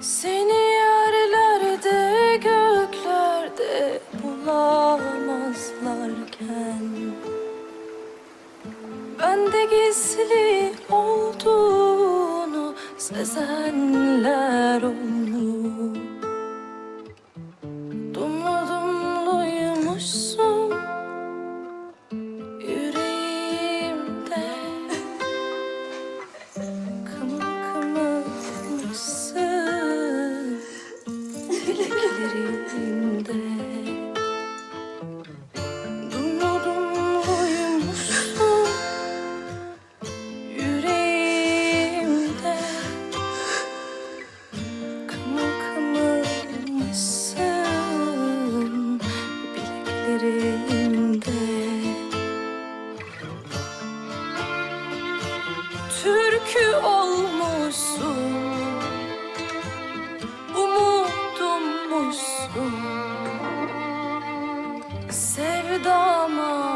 Seni yerlerde göklerde bulamazlarken Bende gizli olduğunu sezenler olur bileklerimde dumlu uyumuşsun yüreğimde. Kımıl kımılmışsın bileklerimde. Türkü olmuşsun koymuşsun sevdama.